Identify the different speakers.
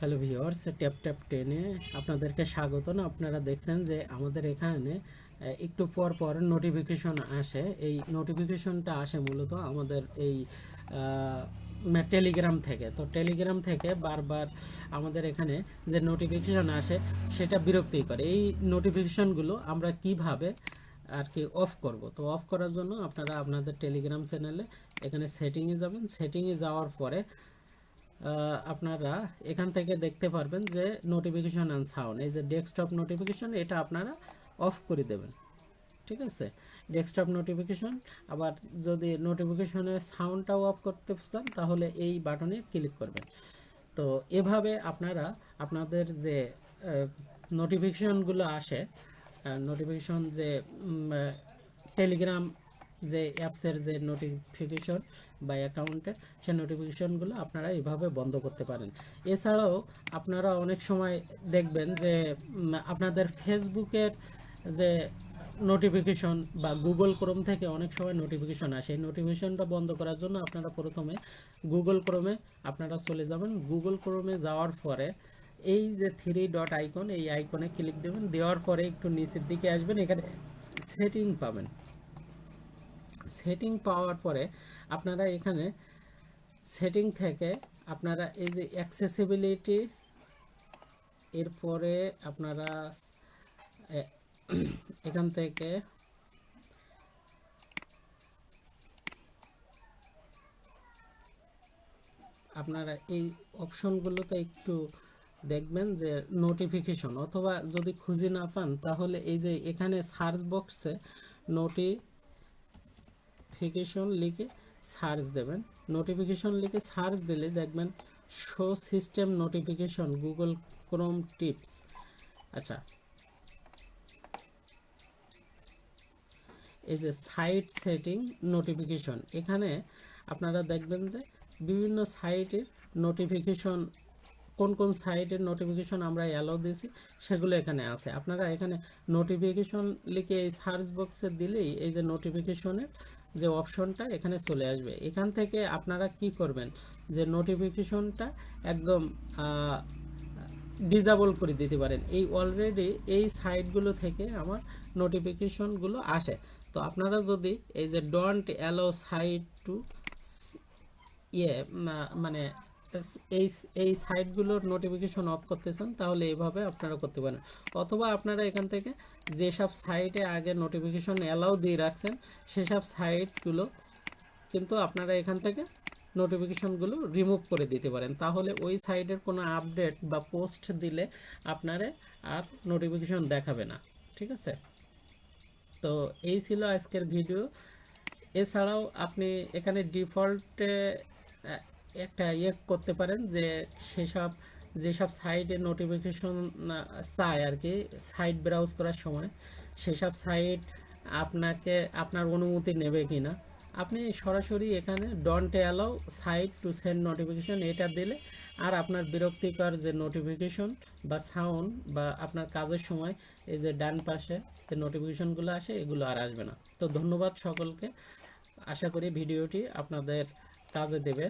Speaker 1: Hello viewers tap tap টেনে আপনাদেরকে স্বাগতম। আপনারা দেখছেন যে আমাদের এখানে একটু পর পর নোটিফিকেশন আসে। এই নোটিফিকেশনটা আসে মূলত আমাদের এই টেলিগ্রাম থেকে। তো টেলিগ্রাম থেকে বারবার আমাদের এখানে যে নোটিফিকেশন আসে, সেটা বিরক্তি করে। এই নোটিফিকেশনগুলো আমরা কীভাবে আর কি অফ করব? তো অফ করার জন্য আপনারা আপনাদের টেলিগ্রাম চ্যানেলে এখানে সেটিংয়ে যাবেন। সেটিংয়ে যাওয়ার পরে আপনারা এখান থেকে দেখতে পারবেন যে নোটিফিকেশন অ্যান্ড সাউন্ড এই যে ডেস্কটপ নোটিফিকেশন এটা আপনারা অফ করে দেবেন। ঠিক আছে? ডেস্কটপ নোটিফিকেশন আবার যদি নোটিফিকেশনের সাউন্ডটাও অফ করতে চান, তাহলে এই বাটনে ক্লিক করবেন। তো এভাবে আপনারা, আপনাদের যে নোটিফিকেশনগুলো আসে নোটিফিকেশন যে টেলিগ্রাম যে অ্যাপসের যে নোটিফিকেশন বা অ্যাকাউন্টের সেই নোটিফিকেশনগুলো আপনারা এভাবে বন্ধ করতে পারেন। এছাড়াও আপনারা অনেক সময় দেখবেন যে আপনাদের ফেসবুকের যে নোটিফিকেশন বা গুগল ক্রোম থেকে অনেক সময় নোটিফিকেশন আসে। নোটিফিকেশনটা বন্ধ করার জন্য আপনারা প্রথমে গুগল ক্রোমে আপনারা চলে যাবেন। গুগল ক্রোমে যাওয়ার পরে এই যে থ্রি ডট আইকন এই আইকনে ক্লিক দেবেন। দেওয়ার পরে একটু নিচের দিকে আসবেন। এখানে সেটিং পাবেন। সেটিং পাওয়ার পরে আপনারা এখানে সেটিং থেকে আপনারা এই যে অ্যাক্সেসিবিলিটি এরপরে আপনারা এখান থেকে আপনারা এই অপশনগুলোতে একটু দেখবেন যে নোটিফিকেশন অথবা যদি খুঁজে না পান তাহলে এই যে এখানে সার্চ বক্সে নোটিফিকেশন লিখে সার্চ দেবেন। নোটিফিকেশন লিখে সার্চ দিলে দেখবেন show system notification Google Chrome tips আচ্ছা। এই যে সাইট সেটিং নোটিফিকেশন এখানে আপনারা দেখবেন যে বিভিন্ন সাইটের নোটিফিকেশন কোন কোন সাইটের নোটিফিকেশন আমরা অ্যালাউ দিয়েছি, সেগুলো এখানে আছে। আপনারা এখানে নোটিফিকেশন লিখে এই সার্চ বক্সে দিলেই এই যে নোটিফিকেশনের যে অপশনটা এখানে চলে আসবে। এখান থেকে আপনারা কি করবেন? যে নোটিফিকেশনটা একদম ডিজাবল করে দিতে পারেন। এই অলরেডি এই সাইটগুলো থেকে আমার নোটিফিকেশনগুলো আসে। তো আপনারা যদি এই যে ডোন্ট অ্যালো সাইট টু ইয়ে মানে এই এই সাইটগুলোর নোটিফিকেশন অফ করতে চান তাহলে এইভাবে আপনারা করতে পারেন। অথবা আপনারা এখান থেকে যেসব সাইটে আগে নোটিফিকেশন অ্যালাউ দিয়ে রাখছেন, সেসব সাইটগুলো কিন্তু আপনারা এখান থেকে নোটিফিকেশনগুলো রিমুভ করে দিতে পারেন। তাহলে ওই সাইটের কোনো আপডেট বা পোস্ট দিলে আপনারে আর নোটিফিকেশন দেখাবে না, ঠিক আছে? তো এই ছিল আজকের ভিডিও এছাড়াও আপনি এখানে ডিফল্টে একটা ইয়ে করতে পারেন যে সেসব, যেসব সাইটে নোটিফিকেশন চায় আর কি সাইট ব্রাউজ করার সময়, সেসব সাইট আপনাকে, আপনার অনুমতি নেবে কি না আপনি সরাসরি এখানে don't allow site to send notification এটা দিলে আর আপনার বিরক্তিকর যে নোটিফিকেশন বা সাউন্ড বা আপনার কাজের সময় এই যে ডান পাশে যে নোটিফিকেশনগুলো আসে, এগুলো আর আসবে না। তো ধন্যবাদ সকলকে। আশা করি ভিডিওটি আপনাদের কাজে দেবে।